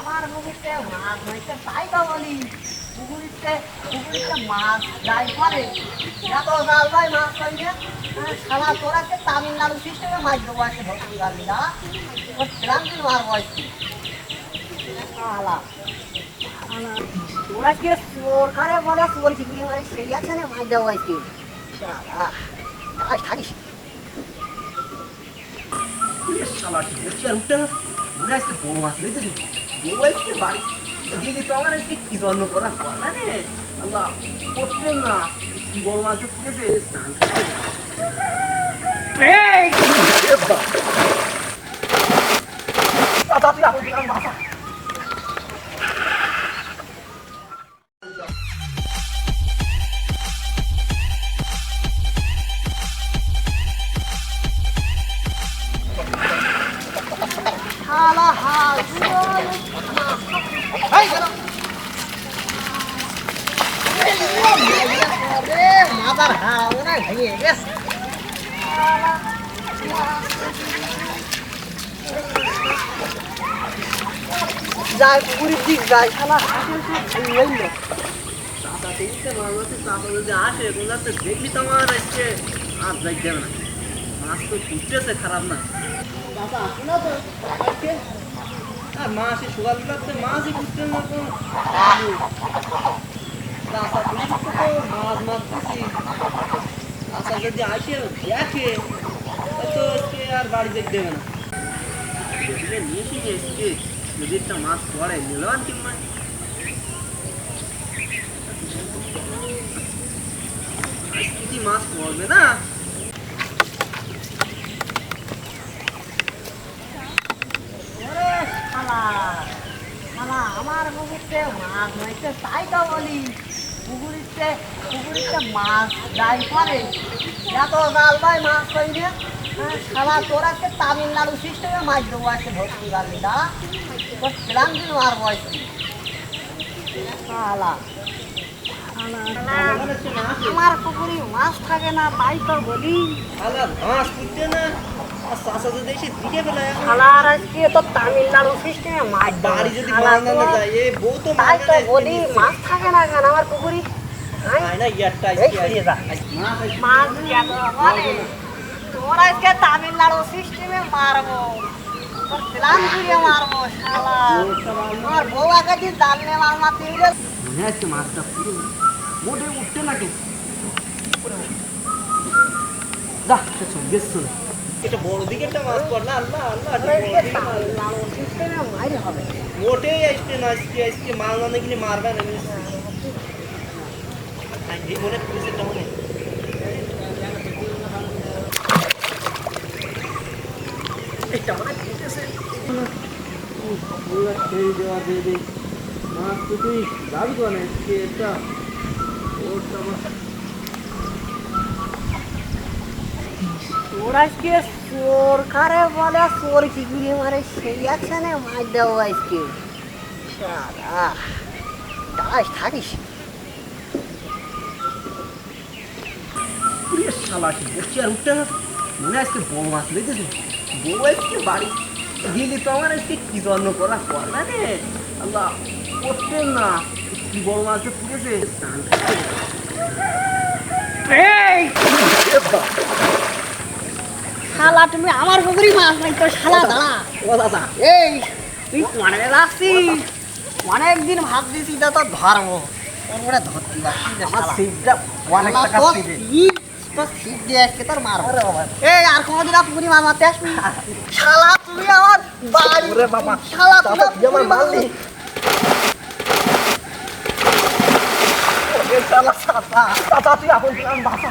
আমার পুকুরিতে মাছ হয়েছে তাই তো বলি পুকুরিতে পুকুরিতে মাছ যাই করে এত জাল ভাই মাছ পাইছে সারা তোরাকে তামিলনাড়ু সিস্টেমে মাছ দেবো আছে ভর্তি গাড়ি না। ওর ক্রান্তির মার বয়সী। শালা তোরা কে চোর কারে বলে চোর চিংড়ি মাছ সেই না মাছ থাকিস শালা উঠতে না। মনে বাড়ি দিদি তো আমার আজকে কি জন্ম করা কথা রে আল্লাহ করছেন না কি বড় মাছ স্নান ভেঙে গেছে যাই পুকুরের দিক যাই আসে বলতে দেখলি তো আমার আজকে আর যাই যাবে না মাছ তো ঘুরতেছে খারাপ না আসে না তো আর মাছ এই সকালবেলাতে মাছই ঘুরতে না তো চাচা তুমি তো মাছ চাচা যদি আসে, দেখে তো আজকে আর দেবে না। আমার পুকুরতে মাছ হয়েছে, তাই তো বলি। পুকুরিতে পুকুরিতে মাছ যাই করে এত জাল ভাই মাছ পাইছে শালা তোরাকে তামিলনাড়ু সিস্টেমে মাছ দেবো আছে ভর্তি গাড়ি না? তোর ক্রান্তির মার বয়সী শালা। আমার পুকুরি মাছ থাকে না, তাই তো বলি। মাছ না। শালার আজকে তো তামিলনাড়ু সিস্টেমে মাছ বাড়ি যদি শালা মাছ না তো- যায় এ বউ তো তাই তো বলি মাছ থাকে না কেন আমার পুকুরি? হ্যাঁ? মাছ তোর আজকে তামিলনাড়ু সিস্টেমে মারবো। তোর মারবো শালা। আমার বউ আগে দিন মারতে মনে আছে মাছটা পুরো মোটে উঠতে না কেউ যা গেছো। এটা বড় দিকে একটা মাছ পড় না আল্লাহ আল্লাহ একটা বড় দিকে মাছ। তামিলনাড়ু সিস্টেমে মারি হবে। মোটেই আসছে না আজকে আজকে মাছ না দেখলে মারবে না এই মনে পুলিশেরটা মনে এটা মনে পুলিশের পুরো ছেড়ে দেওয়া দিয়ে দিই মাছ তো তুই যাবি তো না আজকে এটা ওরটা আমার তোর আজকে চোর কারে বলে চোর কি করে মারে সেই আছে না মাছ দেবো আজকে। দাস থাকিস। শালা কি আর উঠতে না মনে আজকে বড় মাছ লেগেছে বউ আজকে বাড়ি দিলি তো আমার আজকে কি জন্ম করা করবে রে? আল্লাহ করতেন না। কি বড় মাছ পুড়েছে? করতে শালা তুমি আমার পুকুরি মাছ নাই তো শালা দাঁড়া। ও দাদা এই তুই মানে রাখছিস অনেকদিন দিছি এটা তো ধরবো তারপরে ধরতে আমার। সিটটা অনেক টাকা সিট, তোর সিট দিয়ে আজকে তোর মারবো। এই আর কোনোদিন আর পুকুরি মাছ মারতে আসবি? শালা তুই আমার বাড়ি শালা তুই আমার মারলি। শালা তুই বাসা